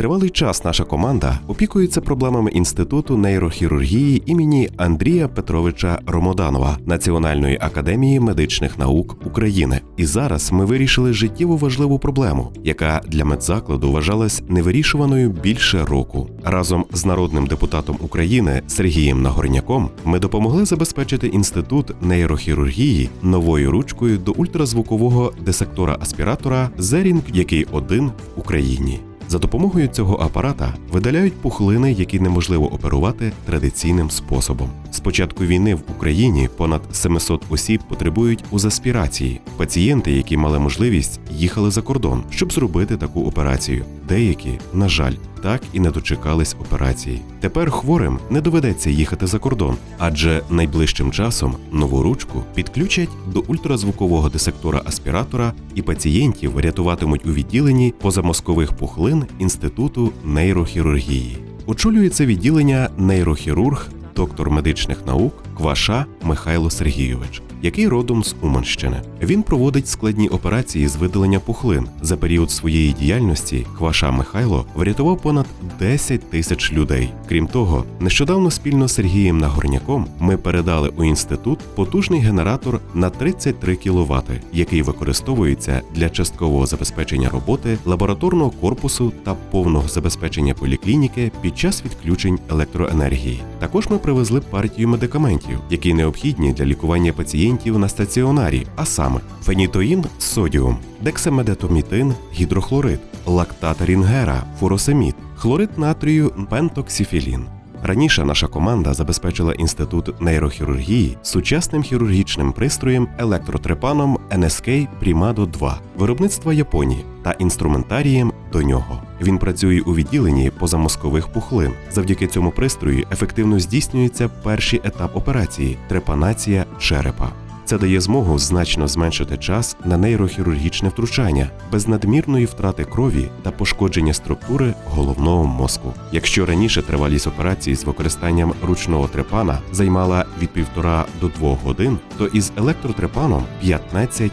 Тривалий час наша команда опікується проблемами інституту нейрохірургії імені Андрія Петровича Ромоданова Національної академії медичних наук України. І зараз ми вирішили життєво важливу проблему, яка для медзакладу вважалась невирішуваною більше року. Разом з народним депутатом України Сергієм Нагорняком ми допомогли забезпечити інститут нейрохірургії новою ручкою до ультразвукового десектора аспіратора Зерінг, який один в Україні. За допомогою цього апарата видаляють пухлини, які неможливо оперувати традиційним способом. З початку війни в Україні понад 700 осіб потребують узаспірації. Пацієнти, які мали можливість, їхали за кордон, щоб зробити таку операцію. Деякі, на жаль, так і не дочекались операції. Тепер хворим не доведеться їхати за кордон, адже найближчим часом нову ручку підключать до ультразвукового десектора аспіратора, і пацієнтів рятуватимуть у відділенні позамозкових пухлин Інституту нейрохірургії. Очолює це відділення нейрохірург, доктор медичних наук Кваша Михайло Сергійович, який родом з Уманщини. Він проводить складні операції з видалення пухлин. За період своєї діяльності Кваша Михайло врятував понад 10 тисяч людей. Крім того, нещодавно спільно з Сергієм Нагорняком ми передали у інститут потужний генератор на 33 кВт, який використовується для часткового забезпечення роботи лабораторного корпусу та повного забезпечення поліклініки під час відключень електроенергії. Також ми привезли партію медикаментів, які необхідні для лікування пацієнтів на стаціонарі, а саме фенітоїн содіум, дексамедетомітин, гідрохлорид, лактат рінгера, фуросемід, хлорид натрію, пентоксифілін. Раніше наша команда забезпечила інститут нейрохірургії сучасним хірургічним пристроєм електротрепаном NSK Primado 2 виробництва Японії та інструментарієм до нього. Він працює у відділенні позамозкових пухлин. Завдяки цьому пристрою ефективно здійснюється перший етап операції трепанація черепа. Це дає змогу значно зменшити час на нейрохірургічне втручання без надмірної втрати крові та пошкодження структури головного мозку. Якщо раніше тривалість операції з використанням ручного трепана займала від півтора до двох годин, то із електротрепаном 15-20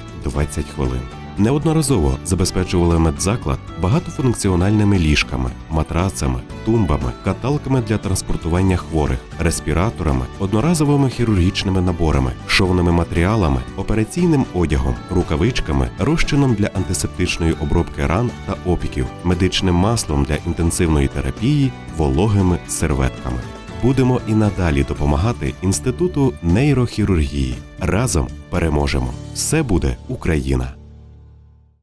хвилин. Неодноразово забезпечували медзаклад багатофункціональними ліжками, матрацами, тумбами, каталками для транспортування хворих, респіраторами, одноразовими хірургічними наборами, шовними матеріалами, операційним одягом, рукавичками, розчином для антисептичної обробки ран та опіків, медичним маслом для інтенсивної терапії, вологими серветками. Будемо і надалі допомагати інституту нейрохірургії. Разом переможемо! Все буде Україна!